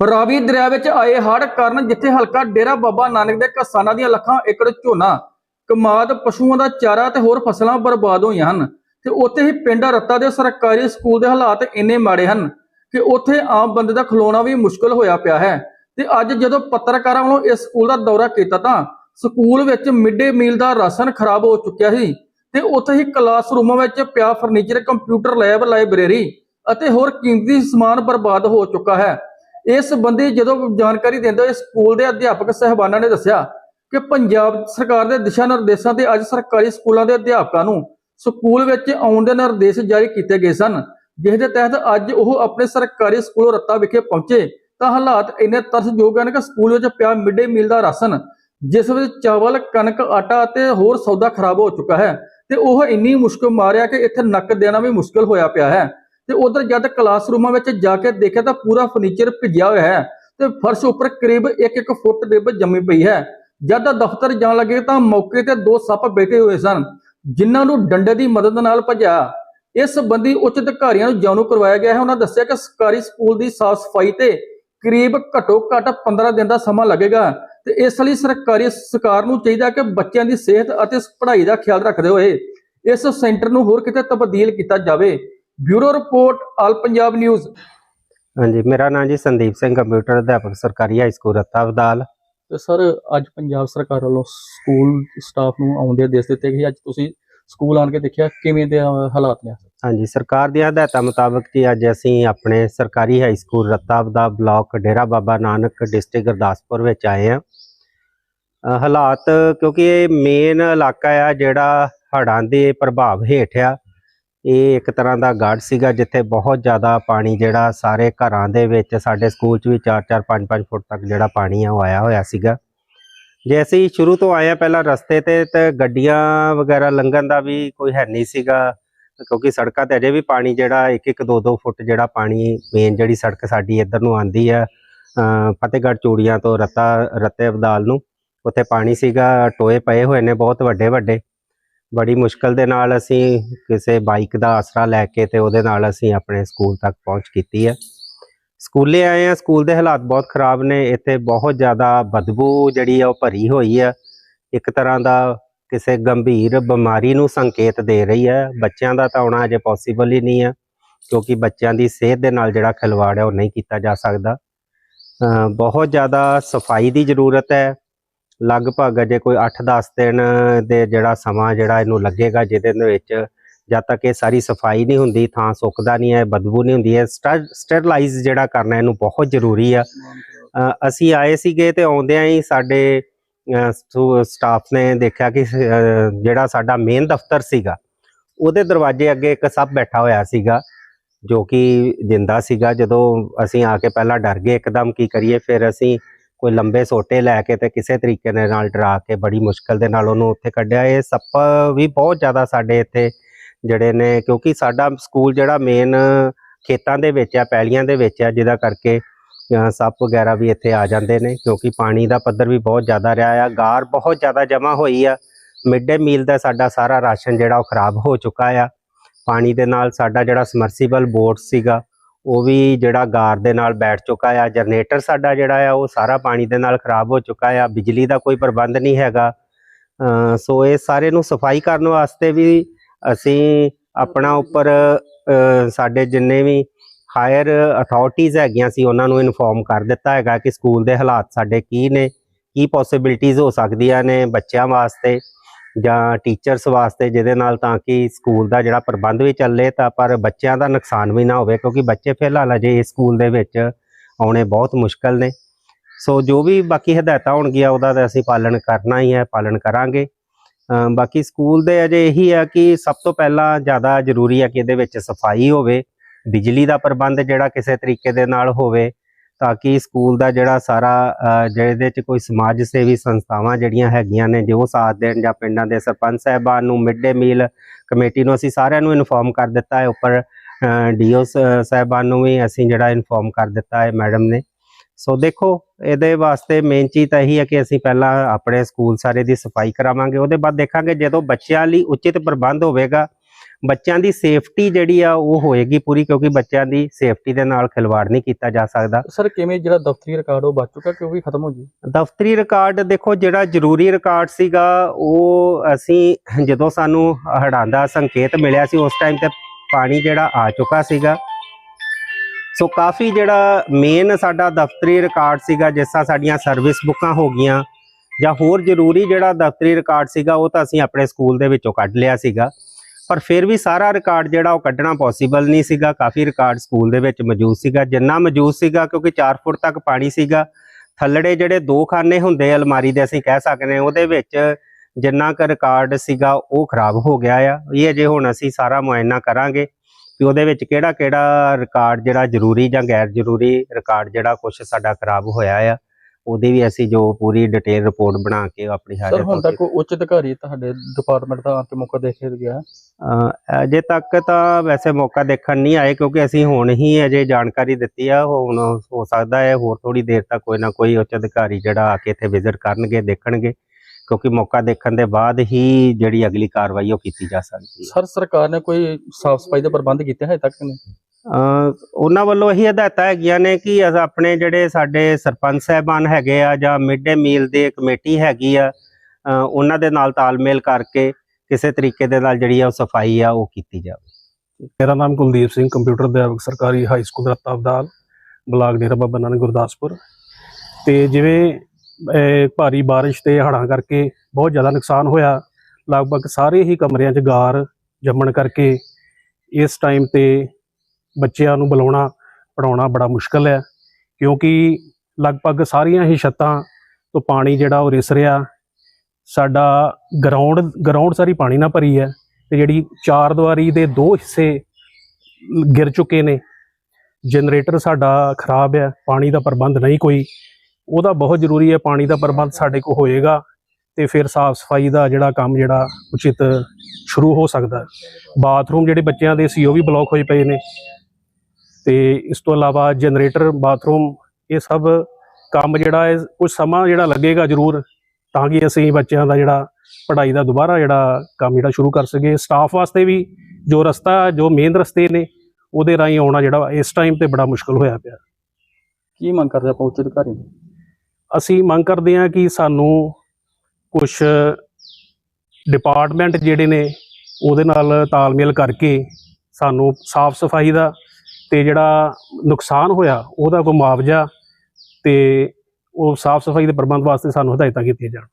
ਰਾਵੀ ਦਰਿਆ ਵਿੱਚ ਆਏ ਹੜ੍ਹ ਕਾਰਨ ਜਿੱਥੇ ਹਲਕਾ ਡੇਰਾ ਬਾਬਾ ਨਾਨਕ ਦੇ ਕਿਸਾਨਾਂ ਦੀਆਂ ਲੱਖਾਂ ਏਕੜ ਝੋਨਾ, ਕਮਾਦ, ਪਸ਼ੂਆਂ ਦਾ ਚਾਰਾ ਤੇ ਹੋਰ ਫਸਲਾਂ ਬਰਬਾਦ ਹੋਈਆਂ ਹਨ ਤੇ ਉੱਥੇ ਹੀ ਪਿੰਡ ਰੱਤਾ ਦੇ ਸਰਕਾਰੀ ਸਕੂਲ ਦੇ ਹਾਲਾਤ ਇੰਨੇ ਮਾੜੇ ਹਨ ਕਿ ਉੱਥੇ ਆਮ ਬੰਦੇ ਦਾ ਖਲੋਣਾ ਵੀ ਮੁਸ਼ਕਲ ਹੋਇਆ ਪਿਆ ਹੈ। ਤੇ ਅੱਜ ਜਦੋਂ ਪੱਤਰਕਾਰਾਂ ਵੱਲੋਂ ਇਸ ਸਕੂਲ ਦਾ ਦੌਰਾ ਕੀਤਾ ਤਾਂ ਸਕੂਲ ਵਿੱਚ ਮਿੱਡੇ ਮੀਲ ਦਾ ਰਾਸ਼ਨ ਖਰਾਬ ਹੋ ਚੁੱਕਿਆ ਸੀ ਤੇ ਉੱਥੇ ਹੀ ਕਲਾਸਰੂਮਾਂ ਵਿੱਚ ਪਿਆ ਫਰਨੀਚਰ, ਕੰਪਿਊਟਰ, ਲੈਬ, ਲਾਇਬ੍ਰੇਰੀ ਅਤੇ ਹੋਰ ਕੀਮਤੀ ਸਮਾਨ ਬਰਬਾਦ ਹੋ ਚੁੱਕਾ ਹੈ। ਇਸ ਸੰਬੰਧੀ ਜਦੋਂ ਜਾਣਕਾਰੀ ਦਿੰਦੇ ਹੋਏ ਸਕੂਲ ਦੇ ਅਧਿਆਪਕ ਸਹਿਬਾਨਾਂ ਨੇ ਦੱਸਿਆ ਕਿ ਪੰਜਾਬ ਸਰਕਾਰ ਦੇ ਦਿਸ਼ਾ ਨਿਰਦੇਸ਼ਾਂ ਤੇ ਅੱਜ ਸਰਕਾਰੀ ਸਕੂਲਾਂ ਦੇ ਅਧਿਆਪਕਾਂ ਨੂੰ ਸਕੂਲ ਵਿੱਚ ਆਉਣ ਦੇ ਨਿਰਦੇਸ਼ ਜਾਰੀ ਕੀਤੇ ਗਏ ਸਨ, ਜਿਸ ਦੇ ਤਹਿਤ ਅੱਜ ਉਹ ਆਪਣੇ ਸਰਕਾਰੀ ਸਕੂਲ ਰੱਤਾ ਵਿਖੇ ਪਹੁੰਚੇ ਤਾਂ ਹਾਲਾਤ ਇੰਨੇ ਤਰਸਯੋਗ ਹਨ ਕਿ ਸਕੂਲ ਵਿੱਚ ਪਿਆ ਮਿੱਡੇ ਮੀਲ ਦਾ ਰਾਸ਼ਨ, ਜਿਸ ਵਿੱਚ ਚਾਵਲ, ਕਣਕ, ਆਟਾ ਅਤੇ ਹੋਰ ਸੌਦਾ ਖਰਾਬ ਹੋ ਚੁੱਕਾ ਹੈ ਤੇ ਉਹ ਇੰਨੀ ਮੁਸ਼ਕਲ ਮਾਰਿਆ ਕਿ ਇੱਥੇ ਨੱਕ ਦੇਣਾ ਵੀ ਮੁਸ਼ਕਲ ਹੋਇਆ ਪਿਆ ਹੈ। ਤੇ ਉਧਰ ਜਦ ਕਲਾਸਰੂਮਾਂ ਵਿੱਚ ਜਾ ਕੇ ਦੇਖਿਆ ਤਾਂ ਪੂਰਾ ਫਰਨੀਚਰ ਭਿੱਜਿਆ ਹੋਇਆ ਹੈ ਤੇ ਫਰਸ਼ ਉੱਪਰ ਕਰੀਬ 1-1 ਫੁੱਟ ਡਿੱਬ ਜੰਮੀ ਪਈ ਹੈ। ਜਦ ਦਫ਼ਤਰ ਜਾਣ ਲੱਗੇ ਤਾਂ ਮੌਕੇ ਤੇ ਦੋ ਸੱਪ ਬੈਠੇ ਹੋਏ ਸਨ, ਜਿਨ੍ਹਾਂ ਨੂੰ ਡੰਡੇ ਦੀ ਮਦਦ ਨਾਲ ਭਜਾ ਇਸ ਸੰਬੰਧੀ ਉੱਚ ਅਧਿਕਾਰੀਆਂ ਨੂੰ ਜਾਣੂ ਕਰਵਾਇਆ ਗਿਆ ਹੈ। ਉਹਨਾਂ ਦੱਸਿਆ ਕਿ ਸਰਕਾਰੀ ਸਕੂਲ ਦੀ ਸਾਫ਼ ਸਫ਼ਾਈ ਤੇ ਕਰੀਬ ਘੱਟੋ ਘੱਟ 15 ਦਿਨ ਦਾ ਸਮਾਂ ਲੱਗੇਗਾ ਤੇ ਇਸ ਲਈ ਸਰਕਾਰੀ ਸਰਕਾਰ ਨੂੰ ਚਾਹੀਦਾ ਕਿ ਬੱਚਿਆਂ ਦੀ ਸਿਹਤ ਅਤੇ ਪੜ੍ਹਾਈ ਦਾ ਖਿਆਲ ਰੱਖਦੇ ਹੋਏ ਇਸ ਸੈਂਟਰ ਨੂੰ ਹੋਰ ਕਿਤੇ ਤਬਦੀਲ ਕੀਤਾ ਜਾਵੇ। Bureau report all Punjab news. ਹਾਂਜੀ ਮੇਰਾ ਨਾਮ ਜੀ ਸੰਦੀਪ ਸਿੰਘ ਕੰਪਿਊਟਰ ਅਧਿਆਪਕ ਸਰਕਾਰੀ ਹਾਈ ਸਕੂਲ ਰੱਤਾ ਬਦਾਲ ਤੇ ਸਰ ਅੱਜ ਪੰਜਾਬ ਸਰਕਾਰ ਵੱਲੋਂ ਸਕੂਲ ਸਟਾਫ ਨੂੰ ਆਉਂਦੇ ਆਦੇਸ਼ ਦਿੱਤੇ ਕਿ ਅੱਜ ਤੁਸੀਂ ਸਕੂਲ ਆਣ ਕੇ ਦੇਖਿਆ ਕਿਵੇਂ ਦੇ ਹਾਲਾਤ ਨੇ? ਹਾਂਜੀ ਸਰਕਾਰ ਦੀਆਂ ਹਦਾਇਤਾਂ ਮੁਤਾਬਕ ਜੀ ਅੱਜ ਅਸੀਂ ਆਪਣੇ ਸਰਕਾਰੀ high school Ratta Badal block Dera Baba Nanak district Gurdaspur ਵਿੱਚ ਆਏ ਆ ਹਾਲਾਤ ਕਿਉਂਕਿ ਇਹ ਮੇਨ ਇਲਾਕਾ ਆ ਜਿਹੜਾ ਹੜ੍ਹਾਂ ਦੇ ਪ੍ਰਭਾਵ ਹੇਠ ਆ। ਇਹ ਇੱਕ ਤਰ੍ਹਾਂ ਦਾ ਗੜ ਸੀਗਾ ਜਿੱਥੇ ਬਹੁਤ ਜ਼ਿਆਦਾ ਪਾਣੀ ਜਿਹੜਾ ਸਾਰੇ ਘਰਾਂ ਦੇ ਵਿੱਚ, ਸਾਡੇ ਸਕੂਲ 'ਚ ਵੀ 4-4 5-5 ਫੁੱਟ ਤੱਕ ਜਿਹੜਾ ਪਾਣੀ ਆ ਉਹ ਆਇਆ ਹੋਇਆ ਸੀਗਾ। ਜੇ ਅਸੀਂ ਸ਼ੁਰੂ ਤੋਂ ਆਏ ਆ ਪਹਿਲਾਂ ਰਸਤੇ ਤੇ ਤੇ ਗੱਡੀਆਂ ਵਗੈਰਾ ਲੰਘਣ ਦਾ ਵੀ ਕੋਈ ਹੈ ਨਹੀਂ ਸੀਗਾ, ਕਿਉਂਕਿ ਸੜਕਾਂ ਤੇ ਅਜੇ ਵੀ ਪਾਣੀ ਜਿਹੜਾ 1-1 2-2 ਫੁੱਟ ਜਿਹੜਾ ਪਾਣੀ ਮੇਨ ਜਿਹੜੀ ਸੜਕ ਸਾਡੀ ਇੱਧਰ ਨੂੰ ਆਂਦੀ ਆ ਫਤਿਹਗੜ੍ਹ ਚੂੜੀਆਂ ਤੋਂ ਰਤਾ, ਰਤੇ ਅਬਦਾਲ ਨੂੰ, ਉੱਥੇ ਪਾਣੀ ਸੀਗਾ, ਟੋਏ ਪਏ ਹੋਏ ਨੇ ਬਹੁਤ ਵੱਡੇ ਵੱਡੇ ਬੜੀ ਮੁਸ਼ਕਲ ਦੇ ਨਾਲ ਅਸੀਂ ਕਿਸੇ ਬਾਈਕ ਦਾ ਆਸਰਾ ਲੈ ਕੇ ਤੇ ਉਹਦੇ ਨਾਲ ਅਸੀਂ ਆਪਣੇ ਸਕੂਲ ਤੱਕ ਪਹੁੰਚ ਕੀਤੀ ਹੈ। ਸਕੂਲੇ ਆਏ ਆ ਸਕੂਲ ਦੇ ਹਾਲਾਤ ਬਹੁਤ ਖਰਾਬ ਨੇ, ਇੱਥੇ ਬਹੁਤ ਜ਼ਿਆਦਾ ਬਦਬੂ ਜਿਹੜੀ ਆ ਉਹ ਭਰੀ ਹੋਈ ਆ ਇੱਕ ਤਰ੍ਹਾਂ ਦਾ ਕਿਸੇ ਗੰਭੀਰ ਬਿਮਾਰੀ ਨੂੰ ਸੰਕੇਤ ਦੇ ਰਹੀ ਹੈ। ਬੱਚਿਆਂ ਦਾ ਤਾਂ ਆਉਣਾ ਅਜੇ ਪੋਸੀਬਲ ਹੀ ਨਹੀਂ ਹੈ, ਕਿਉਂਕਿ ਬੱਚਿਆਂ ਦੀ ਸਿਹਤ ਦੇ ਨਾਲ ਜਿਹੜਾ ਖਿਲਵਾੜ ਹੈ ਉਹ ਨਹੀਂ ਕੀਤਾ ਜਾ ਸਕਦਾ। ਬਹੁਤ ਜ਼ਿਆਦਾ ਸਫ਼ਾਈ ਦੀ ਜ਼ਰੂਰਤ ਹੈ। ਲਗਭਗ ਅਜੇ ਕੋਈ 8-10 ਦਿਨ ਦੇ ਜਿਹੜਾ ਸਮਾਂ ਜਿਹੜਾ ਇਹਨੂੰ ਲੱਗੇਗਾ ਜਿਹਦੇ ਦੇ ਵਿੱਚ ਜਦ ਤੱਕ ਇਹ ਸਾਰੀ ਸਫ਼ਾਈ ਨਹੀਂ ਹੁੰਦੀ, ਥਾਂ ਸੁੱਕਦਾ ਨਹੀਂ ਹੈ, ਬਦਬੂ ਨਹੀਂ ਹੁੰਦੀ ਹੈ ਸਟਰਲਾਈਜ਼ ਜਿਹੜਾ ਕਰਨਾ ਇਹਨੂੰ ਬਹੁਤ ਜ਼ਰੂਰੀ ਆ। ਅਸੀਂ ਆਏ ਸੀਗੇ ਤੇ ਆਉਂਦਿਆਂ ਹੀ ਸਾਡੇ ਸਟਾਫ ਨੇ ਦੇਖਿਆ ਕਿ ਜਿਹੜਾ ਸਾਡਾ ਮੇਨ ਦਫ਼ਤਰ ਸੀਗਾ, ਉਹਦੇ ਦਰਵਾਜ਼ੇ ਅੱਗੇ ਇੱਕ ਸੱਪ ਬੈਠਾ ਹੋਇਆ ਸੀਗਾ, ਜੋ ਕਿ ਜਿੰਦਾ ਸੀਗਾ। ਜਦੋਂ ਅਸੀਂ ਆ ਕੇ ਪਹਿਲਾਂ ਡਰ ਗਏ, ਇੱਕਦਮ ਕੀ ਕਰੀਏ, ਫਿਰ ਅਸੀਂ ਕੋਈ ਲੰਬੇ ਸੋਟੇ ਲੈ ਕੇ ਤੇ ਕਿਸੇ ਤਰੀਕੇ ਦੇ ਨਾਲ ਡਰਾ ਕੇ ਬੜੀ ਮੁਸ਼ਕਲ ਦੇ ਨਾਲ ਉਹਨੂੰ ਉੱਥੇ ਕੱਢਿਆ। ਇਹ ਸੱਪ ਵੀ ਬਹੁਤ ਜ਼ਿਆਦਾ ਸਾਡੇ ਇੱਥੇ ਜਿਹੜੇ ਨੇ, ਕਿਉਂਕਿ ਸਾਡਾ ਸਕੂਲ ਜਿਹੜਾ ਮੇਨ ਖੇਤਾਂ ਦੇ ਵਿੱਚ ਆ, ਪੈਲੀਆਂ ਦੇ ਵਿੱਚ ਆ, ਜਿਹਦਾ ਕਰਕੇ ਸੱਪ ਵਗੈਰਾ ਵੀ ਇੱਥੇ ਆ ਜਾਂਦੇ ਨੇ, ਕਿਉਂਕਿ ਪਾਣੀ ਦਾ ਪੱਧਰ ਵੀ ਬਹੁਤ ਜ਼ਿਆਦਾ ਰਿਹਾ ਆ। ਗਾਰ ਬਹੁਤ ਜ਼ਿਆਦਾ ਜਮ੍ਹਾਂ ਹੋਈ ਆ। ਮਿਡ ਡੇ ਮੀਲ ਦਾ ਸਾਡਾ ਸਾਰਾ ਰਾਸ਼ਨ ਜਿਹੜਾ ਉਹ ਖਰਾਬ ਹੋ ਚੁੱਕਾ ਆ। ਪਾਣੀ ਦੇ ਨਾਲ ਸਾਡਾ ਜਿਹੜਾ ਸਮਰਸੀਬਲ ਬੋਟ ਸੀਗਾ ਉਹ ਵੀ ਜਿਹੜਾ ਗਾਰ ਦੇ ਨਾਲ ਬੈਠ ਚੁੱਕਾ ਆ, ਜਨਰੇਟਰ ਸਾਡਾ ਜਿਹੜਾ ਆ, ਉਹ ਸਾਰਾ ਪਾਣੀ ਦੇ ਨਾਲ ਖਰਾਬ ਹੋ ਚੁੱਕਾ ਆ, ਬਿਜਲੀ ਦਾ ਕੋਈ ਪ੍ਰਬੰਧ ਨਹੀਂ ਹੈਗਾ। ਸੋ ਇਹ ਸਾਰੇ ਨੂੰ ਸਫ਼ਾਈ ਕਰਨ ਵਾਸਤੇ ਵੀ ਅਸੀਂ ਆਪਣਾ ਉੱਪਰ ਸਾਡੇ ਜਿੰਨੇ ਵੀ ਹਾਇਰ ਅਥਾਰਟੀਆਂ ਹੈਗੀਆਂ ਸੀ, ਉਹਨਾਂ ਨੂੰ ਇਨਫੋਰਮ ਕਰ ਦਿੱਤਾ ਹੈਗਾ ਕਿ ਸਕੂਲ ਦੇ ਹਾਲਾਤ ਸਾਡੇ ਕੀ ਨੇ, ਕੀ ਪੋਸਿਬਿਲਿਟੀਆਂ ਹੋ ਸਕਦੀਆਂ ਨੇ ਬੱਚਿਆਂ ਵਾਸਤੇ। ਜਾਂ ਟੀਚਰਸ ਵਾਸਤੇ ਜਿਹਦੇ ਨਾਲ ਤਾਂ ਕਿ ਸਕੂਲ ਦਾ ਜਿਹੜਾ ਪ੍ਰਬੰਧ ਵੀ ਚੱਲੇ ਤਾਂ ਪਰ ਬੱਚਿਆਂ ਦਾ ਨੁਕਸਾਨ ਵੀ ਨਾ ਹੋਵੇ ਕਿਉਂਕਿ ਬੱਚੇ ਫਿਲਹਾਲ ਅਜੇ ਇਸ ਸਕੂਲ ਦੇ ਵਿੱਚ ਆਉਣੇ ਬਹੁਤ ਮੁਸ਼ਕਲ ਨੇ। ਸੋ ਜੋ ਵੀ ਬਾਕੀ ਹਦਾਇਤਾਂ ਹੋਣਗੀਆਂ ਉਹਦਾ ਤਾਂ ਅਸੀਂ ਪਾਲਣ ਕਰਨਾ ਹੀ ਹੈ, ਪਾਲਣ ਕਰਾਂਗੇ। ਬਾਕੀ ਸਕੂਲ ਦੇ ਅਜੇ ਇਹੀ ਹੈ ਕਿ ਸਭ ਤੋਂ ਪਹਿਲਾਂ ਜ਼ਿਆਦਾ ਜ਼ਰੂਰੀ ਹੈ ਕਿ ਇਹਦੇ ਵਿੱਚ ਸਫ਼ਾਈ ਹੋਵੇ, ਬਿਜਲੀ ਦਾ ਪ੍ਰਬੰਧ ਜਿਹੜਾ ਕਿਸੇ ਤਰੀਕੇ ਦੇ ਨਾਲ ਹੋਵੇ ਤਾਂ ਕਿ ਸਕੂਲ ਦਾ ਜਿਹੜਾ ਸਾਰਾ ਅ, ਜਿਹਦੇ ਚ ਕੋਈ ਸਮਾਜ ਸੇਵੀ ਸੰਸਥਾਵਾਂ ਜਿਹੜੀਆਂ ਹੈਗੀਆਂ ਨੇ ਜੋ ਸਾਥ ਦੇਣ ਜਾਂ ਪਿੰਡਾਂ ਦੇ ਸਰਪੰਚ ਸਾਹਿਬਾਨ ਨੂੰ ਮਿਡ ਡੇ ਮੀਲ ਕਮੇਟੀ ਨੂੰ ਅਸੀਂ ਸਾਰਿਆਂ ਨੂੰ ਇਨਫੋਰਮ ਕਰ ਦਿੱਤਾ ਹੈ ਉੱਪਰ ਡੀਓ ਸਾਹਿਬਾਨ ਨੂੰ ਵੀ ਅਸੀਂ ਜਿਹੜਾ ਇਨਫੋਰਮ ਕਰ ਦਿੱਤਾ ਹੈ ਮੈਡਮ ਨੇ। ਸੋ ਦੇਖੋ ਇਹਦੇ ਵਾਸਤੇ ਮੇਨ ਚੀਜ਼ ਤਾਂ ਇਹੀ ਹੈ ਕਿ ਅਸੀਂ ਪਹਿਲਾਂ ਆਪਣੇ ਸਕੂਲ ਸਾਰੇ ਦੀ ਸਫ਼ਾਈ ਕਰਾਵਾਂਗੇ ਉਹਦੇ ਬਾਅਦ ਦੇਖਾਂਗੇ ਜਦੋਂ ਬੱਚਿਆਂ ਲਈ ਉਚਿਤ ਪ੍ਰਬੰਧ ਹੋਵੇਗਾ ਬੱਚਿਆਂ ਦੀ ਸੇਫਟੀ ਜਿਹੜੀ ਆ ਉਹ ਹੋਏਗੀ ਪੂਰੀ ਕਿਉਂਕਿ ਬੱਚਿਆਂ ਦੀ ਸੇਫਟੀ ਦੇ ਨਾਲ ਖਿਲਵਾੜ ਨਹੀਂ ਕੀਤਾ ਜਾ ਸਕਦਾ। ਸਰ ਕਿਵੇਂ ਜਿਹੜਾ ਦਫ਼ਤਰੀ ਰਿਕਾਰਡ ਉਹ ਬਚ ਚੁੱਕਾ ਕਿ ਉਹ ਵੀ ਖਤਮ ਹੋ ਜੀ ਦਫ਼ਤਰੀ ਰਿਕਾਰਡ ਦੇਖੋ ਜਿਹੜਾ ਜ਼ਰੂਰੀ ਰਿਕਾਰਡ ਸੀਗਾ ਉਹ ਅਸੀਂ ਜਦੋਂ ਸਾਨੂੰ ਹੜ੍ਹਾਂ ਦਾ ਸੰਕੇਤ ਮਿਲਿਆ ਸੀ ਉਸ ਟਾਈਮ ਤੇ ਪਾਣੀ ਜਿਹੜਾ ਆ ਚੁੱਕਾ ਸੀਗਾ। ਸੋ ਕਾਫੀ ਜਿਹੜਾ ਮੇਨ ਸਾਡਾ ਦਫ਼ਤਰੀ ਰਿਕਾਰਡ ਸੀਗਾ ਜਿਸ ਤਰ੍ਹਾਂ ਸਾਡੀਆਂ ਸਰਵਿਸ ਬੁੱਕਾਂ ਹੋ ਗਈਆਂ ਜਾਂ ਹੋਰ ਜ਼ਰੂਰੀ ਜਿਹੜਾ ਦਫ਼ਤਰੀ ਰਿਕਾਰਡ ਸੀਗਾ ਉਹ ਤਾਂ ਅਸੀਂ ਆਪਣੇ ਸਕੂਲ ਦੇ ਵਿੱਚੋਂ ਕੱਢ ਲਿਆ ਸੀਗਾ। ਪਰ ਫਿਰ ਵੀ ਸਾਰਾ ਰਿਕਾਰਡ ਜਿਹੜਾ ਉਹ ਕੱਢਣਾ ਪੋਸੀਬਲ ਨਹੀਂ ਸੀਗਾ। ਕਾਫੀ ਰਿਕਾਰਡ ਸਕੂਲ ਦੇ ਵਿੱਚ ਮੌਜੂਦ ਸੀਗਾ। ਜਿੰਨਾ ਮੌਜੂਦ ਸੀਗਾ, ਕਿਉਂਕਿ 4 ਫੁੱਟ ਤੱਕ ਪਾਣੀ ਸੀਗਾ, ਥੱਲੜੇ ਜਿਹੜੇ ਦੋ ਖਾਨੇ ਹੁੰਦੇ ਅਲਮਾਰੀ ਦੇ, ਅਸੀਂ ਕਹਿ ਸਕਦੇ ਹਾਂ, ਉਹਦੇ ਵਿੱਚ ਜਿੰਨਾ ਕੁ ਰਿਕਾਰਡ ਸੀਗਾ, ਉਹ ਖਰਾਬ ਹੋ ਗਿਆ ਆ। ਇਹ ਅਜੇ ਹੁਣ ਅਸੀਂ ਸਾਰਾ ਮੁਆਇਨਾ ਕਰਾਂਗੇ ਕਿ ਉਹਦੇ ਵਿੱਚ ਕਿਹੜਾ ਕਿਹੜਾ ਰਿਕਾਰਡ ਜਿਹੜਾ ਜ਼ਰੂਰੀ ਜਾਂ ਗੈਰ ਜ਼ਰੂਰੀ ਰਿਕਾਰਡ ਜਿਹੜਾ ਕੁਝ ਸਾਡਾ ਖਰਾਬ ਹੋਇਆ ਆ। ਉਹਦੀ ਵੀ ਅਸੀਂ ਜੋ ਪੂਰੀ ਡਿਟੇਲ ਰਿਪੋਰਟ ਬਣਾ ਕੇ ਆਪਣੀ ਸਰ ਹਾਜ਼ਰ ਹੁਣ ਤੱਕ ਉੱਚ ਅਧਿਕਾਰੀ ਤੁਹਾਡੇ ਡਿਪਾਰਟਮੈਂਟ ਦਾ ਆ ਕੇ ਮੌਕਾ ਦੇਖ ਗਿਆ ਅਹ ਅਜੇ ਤੱਕ ਤਾਂ ਵੈਸੇ ਮੌਕਾ ਦੇਖਣ ਨਹੀਂ ਆਏ ਕਿਉਂਕਿ ਅਸੀਂ ਹੁਣ ਹੀ ਅਜੇ ਜਾਣਕਾਰੀ ਦਿੱਤੀ ਆ ਹੁਣ ਹੋ ਸਕਦਾ ਹੈ ਹੋਰ ਥੋੜੀ ਦੇਰ ਤੱਕ ਕੋਈ ਨਾ ਕੋਈ ਉੱਚ ਅਧਿਕਾਰੀ ਜਿਹੜਾ ਆ ਕੇ ਇੱਥੇ ਵਿਜ਼ਿਟ ਕਰਨਗੇ ਦੇਖਣਗੇ ਕਿਉਂਕਿ ਮੌਕਾ ਦੇਖਣ ਦੇ ਬਾਅਦ ਹੀ ਜਿਹੜੀ ਅਗਲੀ ਕਾਰਵਾਈ ਉਹ ਕੀਤੀ ਜਾ ਸਕਦੀ ਹੈ। ਸਰ ਸਰਕਾਰ ਨੇ ਕੋਈ ਸਾਫ਼ ਸਫ਼ਾਈ ਦੇ ਪ੍ਰਬੰਧ ਕੀਤੇ ਹੈ ਤੱਕ ਨਹੀਂ? ਉਹਨਾਂ ਵੱਲੋਂ ਇਹੀ ਹਦਾਇਤਾਂ ਹੈਗੀਆਂ ਨੇ ਕਿ ਆਪਣੇ ਜਿਹੜੇ ਸਾਡੇ ਸਰਪੰਚ ਸਾਹਿਬਾਨ ਹੈਗੇ ਆ ਜਾਂ ਮਿਡ ਡੇ ਮੀਲ ਦੇ ਕਮੇਟੀ ਹੈਗੀ ਆ ਉਹਨਾਂ ਦੇ ਨਾਲ ਤਾਲਮੇਲ ਕਰਕੇ ਕਿਸੇ ਤਰੀਕੇ ਦੇ ਨਾਲ ਜਿਹੜੀ ਆ ਉਹ ਸਫ਼ਾਈ ਆ ਉਹ ਕੀਤੀ ਜਾਵੇ। ਮੇਰਾ ਨਾਮ ਕੁਲਦੀਪ ਸਿੰਘ ਕੰਪਿਊਟਰ ਅਧਿਆਪਕ, ਸਰਕਾਰੀ high school Ratta Abdal block Dera Baba Nanak Gurdaspur. ਤੇ ਜਿਵੇਂ ਭਾਰੀ ਬਾਰਿਸ਼ ਤੇ ਹੜ੍ਹਾਂ ਕਰਕੇ ਬਹੁਤ ਜ਼ਿਆਦਾ ਨੁਕਸਾਨ ਹੋਇਆ, ਲਗਭਗ ਸਾਰੇ ਹੀ ਕਮਰਿਆਂ 'ਚ ਗਾਰ ਜੰਮਣ ਕਰਕੇ ਇਸ ਟਾਈਮ ਤੇ ਬੱਚਿਆਂ ਨੂੰ ਬੁਲਾਉਣਾ ਪੜਾਉਣਾ ਬੜਾ ਮੁਸ਼ਕਲ ਹੈ, ਕਿਉਂਕਿ ਲਗਭਗ ਸਾਰੀਆਂ ਹੀ ਛੱਤਾਂ ਤੋਂ ਪਾਣੀ ਜਿਹੜਾ ਉਹ ਰਿਸ ਰਿਹਾ। ਸਾਡਾ ਗਰਾਊਂਡ ਗਰਾਊਂਡ ਸਾਰੀ ਪਾਣੀ ਨਾਲ ਭਰੀ ਹੈ ਤੇ ਜਿਹੜੀ ਚਾਰ ਦੀਵਾਰੀ ਦੇ ਦੋ ਹਿੱਸੇ ਗਿਰ ਚੁੱਕੇ ਨੇ। ਜਨਰੇਟਰ ਸਾਡਾ ਖਰਾਬ ਹੈ, ਪਾਣੀ ਦਾ ਪ੍ਰਬੰਧ ਨਹੀਂ ਕੋਈ। ਉਹਦਾ ਬਹੁਤ ਜ਼ਰੂਰੀ ਹੈ, ਪਾਣੀ ਦਾ ਪ੍ਰਬੰਧ ਸਾਡੇ ਕੋਲ ਹੋਏਗਾ ਤੇ ਫਿਰ ਸਾਫ਼ ਸਫ਼ਾਈ ਦਾ ਜਿਹੜਾ ਕੰਮ ਜਿਹੜਾ ਉਚਿਤ ਸ਼ੁਰੂ ਹੋ ਸਕਦਾ ਬਾਥਰੂਮ ਜਿਹੜੇ ਬੱਚਿਆਂ ਦੇ ਸੀ, ਉਹ ਵੀ ਬਲੌਕ ਹੋਏ ਪਏ ਨੇ। ਤੇ ਇਸ ਤੋਂ ਇਲਾਵਾ ਜਨਰੇਟਰ ਬਾਥਰੂਮ ਇਹ ਸਭ ਕੰਮ ਜਿਹੜਾ ਹੈ ਕੁਝ ਸਮਾਂ ਜਿਹੜਾ ਲੱਗੇਗਾ ਜ਼ਰੂਰ ਤਾਂ ਕਿ ਅਸੀਂ ਬੱਚਿਆਂ ਦਾ ਜਿਹੜਾ ਪੜ੍ਹਾਈ ਦਾ ਦੁਬਾਰਾ ਜਿਹੜਾ ਕੰਮ ਜਿਹੜਾ ਸ਼ੁਰੂ ਕਰ ਸਕੀਏ। ਸਟਾਫ ਵਾਸਤੇ ਵੀ ਜੋ ਰਸਤਾ ਜੋ ਮੇਨ ਰਸਤੇ ਨੇ ਉਹਦੇ ਰਾਹੀਂ ਆਉਣਾ ਜਿਹੜਾ ਇਸ ਟਾਈਮ ਤੇ ਬੜਾ ਮੁਸ਼ਕਲ ਹੋਇਆ ਪਿਆ। ਕੀ ਮੰਗ ਕਰਦੇ ਆਪਾਂ ਉੱਚ ਅਧਿਕਾਰੀ ਅਸੀਂ ਮੰਗ ਕਰਦੇ ਹਾਂ ਕਿ ਸਾਨੂੰ ਕੁਝ ਡਿਪਾਰਟਮੈਂਟ ਜਿਹੜੇ ਨੇ ਉਹਦੇ ਨਾਲ ਤਾਲਮੇਲ ਕਰਕੇ ਸਾਨੂੰ ਸਾਫ਼ ਸਫ਼ਾਈ ਦਾ ਤੇ ਜਿਹੜਾ ਨੁਕਸਾਨ ਹੋਇਆ, ਉਹਦਾ ਕੋਈ ਮੁਆਵਜ਼ਾ ਤੇ ਉਹ ਸਾਫ਼ ਸਫ਼ਾਈ ਦੇ ਪ੍ਰਬੰਧ ਵਾਸਤੇ ਸਾਨੂੰ ਹਦਾਇਤਾਂ ਕੀਤੀਆਂ ਜਾਣ।